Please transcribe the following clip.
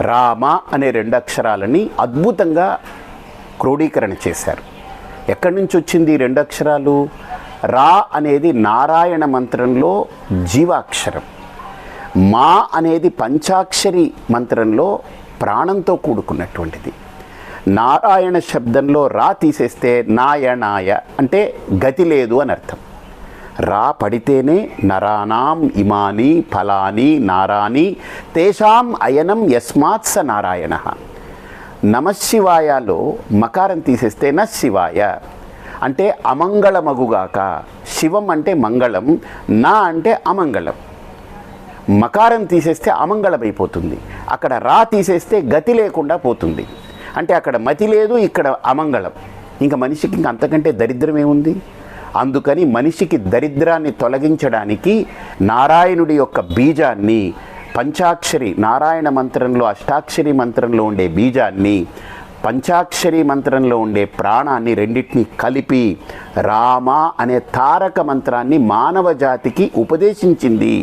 రామ అనే రెండు అక్షరాలని అద్భుతంగా క్రోడీకరణ చేశారు. ఎక్కడి నుంచి వచ్చింది ఈ రెండు అక్షరాలు రా అనేది నారాయణ మంత్రంలో జీవాక్షరం. మా అనేది పంచాక్షరి మంత్రంలో ప్రాణంతో కూడుకున్నటువంటిది. నారాయణ శబ్దంలో రా తీసేస్తే నాయనాయ అంటే గతి లేదు అని అర్థం. రా పడితేనే నరాణం ఇమాని ఫలాని నారాని తేషాం అయనం యస్మాత్ స నారాయణ. నమశివాయలో మకారం తీసేస్తే న శివాయ. అంటే అమంగళమగుగాక. శివం అంటే మంగళం నా అంటే అమంగళం. మకారం తీసేస్తే అమంగళమైపోతుంది. అక్కడ రా తీసేస్తే గతి లేకుండా పోతుంది. అంటే అక్కడ మతి లేదు ఇక్కడ అమంగళం. ఇంకా మనిషికి ఇంకా అంతకంటే దరిద్రం ఏముంది? అందుకని మనిషికి దరిద్రాన్ని తొలగించడానికి నారాయణుడి యొక్క బీజాన్ని పంచాక్షరి నారాయణ మంత్రంలో అష్టాక్షరి మంత్రంలో ఉండే బీజాన్ని పంచాక్షరి మంత్రంలో ఉండే ప్రాణాన్ని రెండింటిని కలిపి రామ అనే తారక మంత్రాన్ని మానవ జాతికి ఉపదేశించింది.